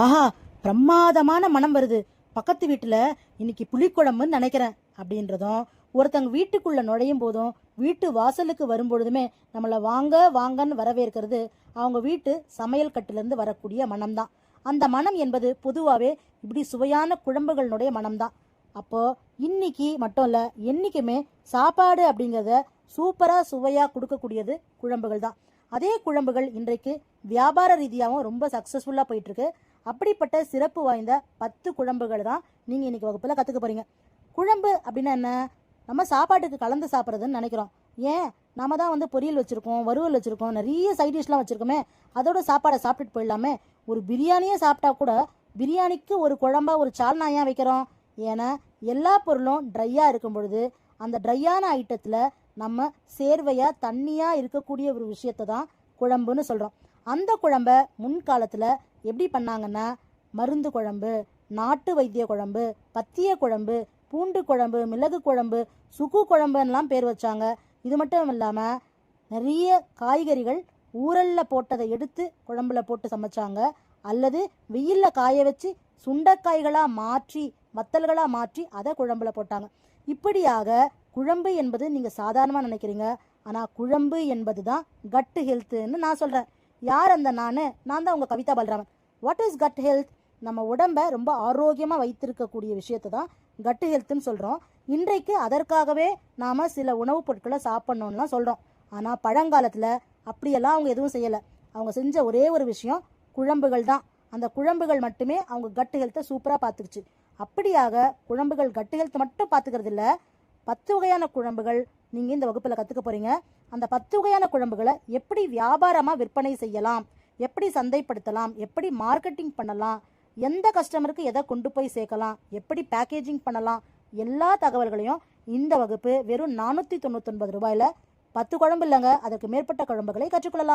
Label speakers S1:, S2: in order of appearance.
S1: ஆஹா பிரமாதமான மனம் வருது. பக்கத்து வீட்டில் இன்னைக்கு புளிக்குழம்புன்னு நினைக்கிறேன் அப்படின்றதும் ஒருத்தங்க வீட்டுக்குள்ள நுழையும் போதும் வீட்டு வாசலுக்கு வரும்பொழுதுமே நம்மளை வாங்க வாங்கன்னு வரவேற்கிறது அவங்க வீட்டு சமையல் கட்டிலிருந்து வரக்கூடிய மனம்தான். அந்த மனம் என்பது பொதுவாகவே இப்படி சுவையான குழம்புகளினுடைய மனம்தான். அப்போது இன்னைக்கு மட்டும் இல்லை என்றைக்குமே சாப்பாடு அப்படிங்கிறத சூப்பராக சுவையாக கொடுக்கக்கூடியது குழம்புகள் தான் அதே குழம்புகள் இன்றைக்கு வியாபார ரீதியாகவும் ரொம்ப சக்ஸஸ்ஃபுல்லாக போயிட்டுருக்கு. அப்படிப்பட்ட சிறப்பு வாய்ந்த பத்து குழம்புகள் தான் நீங்கள் இன்றைக்கி வகுப்பில் கற்றுக்க போகிறீங்க குழம்பு அப்படின்னா என்ன? நம்ம சாப்பாட்டுக்கு கலந்து சாப்பிட்றதுன்னு நினைக்கிறோம். ஏன்? நம்ம தான் வந்து பொரியல் வச்சுருக்கோம் வறுவல் வச்சுருக்கோம் நிறைய சைட் டிஷ்லாம் வச்சுருக்கோமே. அதோட சாப்பாடை சாப்பிட்டுட்டு போயிடலாமே. ஒரு பிரியாணியே சாப்பிட்டா கூட பிரியாணிக்கு ஒரு குழம்பா ஒரு சால்னா ஏன் வைக்கிறோம்? ஏன்னா எல்லா பொருளும் ட்ரையாக இருக்கும் பொழுது அந்த ட்ரையான ஐட்டத்தில் நம்ம சேர்வையாக தண்ணியாக இருக்கக்கூடிய ஒரு விஷயத்தை தான் குழம்புன்னு சொல்கிறோம் அந்த குழம்ப முன்காலத்தில் எப்படி பண்ணாங்கன்னா மருந்து குழம்பு நாட்டு வைத்திய குழம்பு பத்திய குழம்பு பூண்டு குழம்பு மிளகு குழம்பு சுக்கு குழம்புன்னெலாம் பேர் வச்சாங்க. இது மட்டும் இல்லாமல் நிறைய காய்கறிகள் ஊரல்ல போட்டதை எடுத்து குழம்புல போட்டு சமைச்சாங்க. அல்லது வெயிலில் காய வச்சு சுண்டைக்காய்களாக மாற்றி வத்தல்களாக மாற்றி அதை குழம்புல போட்டாங்க. இப்படியாக குழம்பு என்பது நீங்கள் சாதாரணமாக நினைக்கிறீங்க. ஆனால் குழம்பு என்பது தான் கட்டு ஹெல்த்துன்னு நான் சொல்கிறேன் யார் அந்த நான்? நான் தான் உங்கள் Kavitha Balraman. What is gut health நம்ம உடம்பை ரொம்ப ஆரோக்கியமாக வைத்திருக்கக்கூடிய விஷயத்தை தான் கட்டு ஹெல்த்துன்னு சொல்கிறோம் இன்றைக்கு அதற்காகவே நாம் சில உணவுப் பொருட்களை சாப்பிட்ணுன்னுலாம் சொல்கிறோம் ஆனால் பழங்காலத்தில் அப்படியெல்லாம் அவங்க எதுவும் செய்யலை. அவங்க செஞ்ச ஒரே ஒரு விஷயம் குழம்புகள் தான். அந்த குழம்புகள் மட்டுமே அவங்க கட்டு ஹெல்த்தை சூப்பராக பார்த்துக்குச்சு. அப்படியாக குழம்புகள் கட்டு ஹெல்த் மட்டும் பார்த்துக்கிறது இல்லை பத்து வகையான குழம்புகள் நீங்கள் இந்த வகுப்பில் கற்றுக்க போகிறீங்க அந்த பத்து வகையான குழம்புகளை எப்படி வியாபாரமாக விற்பனை செய்யலாம்? எப்படி சந்தைப்படுத்தலாம்? எப்படி மார்க்கெட்டிங் பண்ணலாம்? எந்த கஸ்டமருக்கு எதை கொண்டு போய் சேர்க்கலாம்? எப்படி பேக்கேஜிங் பண்ணலாம்? எல்லா தகவல்களையும் இந்த வகுப்பு வெறும் நானூற்றி தொண்ணூத்தொன்பது ரூபாயில் பத்து குழம்பு இல்லைங்க. அதற்கு மேற்பட்ட குழம்புகளை கற்றுக்கொள்ளலாம்.